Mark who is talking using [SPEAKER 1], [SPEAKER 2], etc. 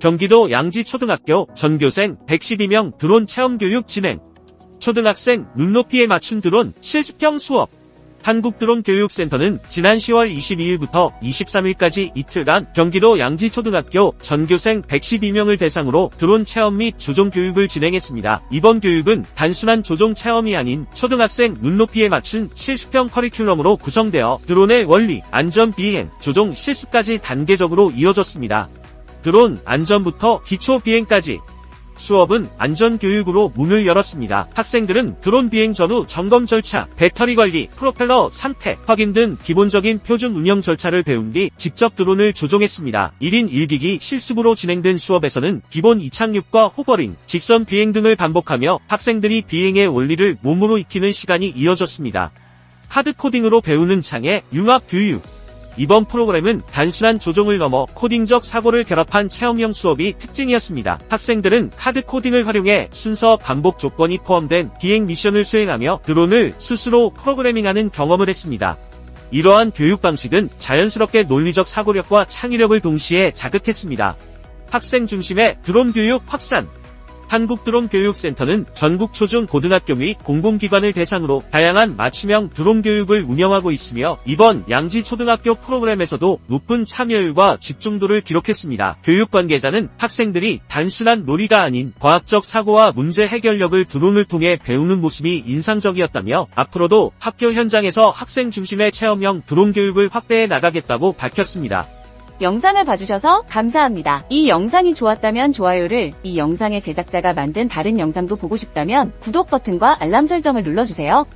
[SPEAKER 1] 경기도 양지초등학교 전교생 112명 드론 체험교육 진행. 초등학생 눈높이에 맞춘 드론 실습형 수업. 한국드론교육센터는 지난 10월 22일부터 23일까지 이틀간 경기도 양지초등학교 전교생 112명을 대상으로 드론 체험 및 조종 교육을 진행했습니다. 이번 교육은 단순한 조종 체험이 아닌 초등학생 눈높이에 맞춘 실습형 커리큘럼으로 구성되어 드론의 원리, 안전 비행, 조종 실습까지 단계적으로 이어졌습니다. 드론 안전부터 기초 비행까지 수업은 안전교육으로 문을 열었습니다. 학생들은 드론 비행 전후 점검 절차, 배터리 관리, 프로펠러 상태, 확인 등 기본적인 표준 운영 절차를 배운 뒤 직접 드론을 조종했습니다. 1인 1기기 실습으로 진행된 수업에서는 기본 이착륙과 호버링, 직선 비행 등을 반복하며 학생들이 비행의 원리를 몸으로 익히는 시간이 이어졌습니다. 하드 코딩으로 배우는 창의 융합 교육, 이번 프로그램은 단순한 조종을 넘어 코딩적 사고를 결합한 체험형 수업이 특징이었습니다. 학생들은 카드 코딩을 활용해 순서 반복 조건이 포함된 비행 미션을 수행하며 드론을 스스로 프로그래밍하는 경험을 했습니다. 이러한 교육 방식은 자연스럽게 논리적 사고력과 창의력을 동시에 자극했습니다. 학생 중심의 드론 교육 확산 한국드론교육센터는 전국 초중 고등학교 및 공공기관을 대상으로 다양한 맞춤형 드론 교육을 운영하고 있으며 이번 양지초등학교 프로그램에서도 높은 참여율과 집중도를 기록했습니다. 교육 관계자는 학생들이 단순한 놀이가 아닌 과학적 사고와 문제 해결력을 드론을 통해 배우는 모습이 인상적이었다며 앞으로도 학교 현장에서 학생 중심의 체험형 드론 교육을 확대해 나가겠다고 밝혔습니다.
[SPEAKER 2] 영상을 봐주셔서 감사합니다. 이 영상이 좋았다면 좋아요를, 이 영상의 제작자가 만든 다른 영상도 보고 싶다면 구독 버튼과 알람 설정을 눌러주세요.